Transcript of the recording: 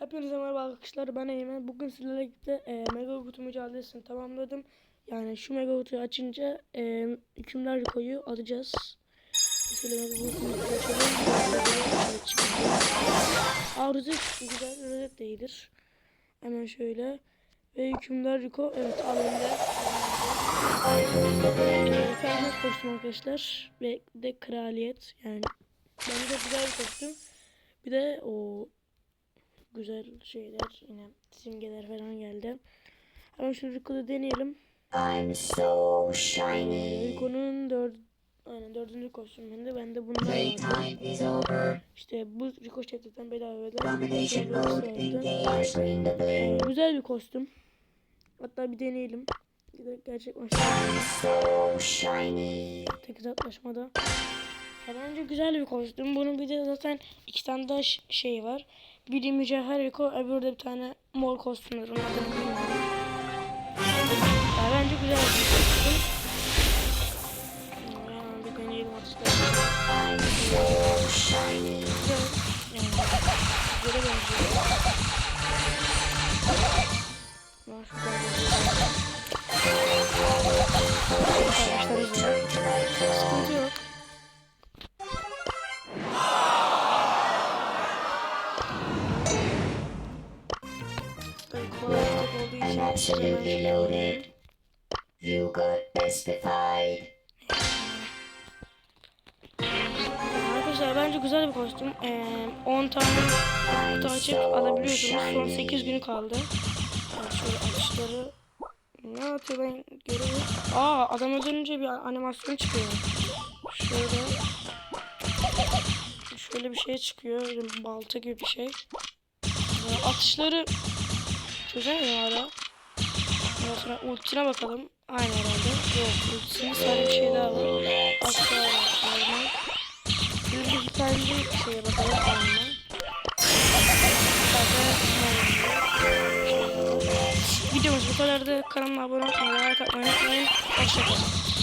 Hepinize merhaba arkadaşlar ben Eymen. Bugün sizlerle birlikte e, Mega Kutu mücadelesini tamamladım. Yani şu Mega Kutuyu açınca e, hükümler koyu alacağız. Şöyle Mega Kutu'yu rozet güzel rozet de iyidir. Hemen şöyle. Ve hükümler Riko evet alındı. Ferhat kostüm arkadaşlar. Ve de kraliyet yani. Bence güzel bir kostüm. Bir de o güzel şeyler yine simgeler falan geldi. Hemen şu Rico'da deneyelim. I'm so shiny. Rico'nun dört Aynen dördüncü kostümünde ben de bundan aldım. İşte bu Rico Chat'ten bedava güzel bir kostüm bring the Ee, güzel bir kostüm. Hatta bir deneyelim. Gerçek maçta tek hesaplaşmada. Ya bence güzel bir kostüm. Bunun bir de zaten iki tane daha şey var. Biri mücevher Rico, öbürü de bir tane mor kostüm var. Onun adını bilmiyorum. Ya bence güzel bir kostüm. Ya, bir deneyelim shiny. Güzel. Yani güzele benziyor. Var şurada. Arkadaşlar izleyin. Absolutely loaded. You got bestified. Arkadaşlar bence güzel bir kostüm. Ee, 10 tane so alabiliyorsunuz. Son 8 shiny. günü kaldı. Evet, şöyle atışları ne atıyor ben görüyorum. Aa adam öldürünce bir animasyon çıkıyor. Şöyle şöyle bir şey çıkıyor. Balta gibi bir şey. Ee, atışları çözemiyor hala. Ondan sonra ultisine bakalım. Aynı herhalde. Yok ultisinin sadece bir şey daha var. Asla normal. Şimdi bir hikayeli şeye bakalım anına. Videomuz bu kadardı. Kanalıma abone olmayı, like atmayı unutmayın. Hoşçakalın.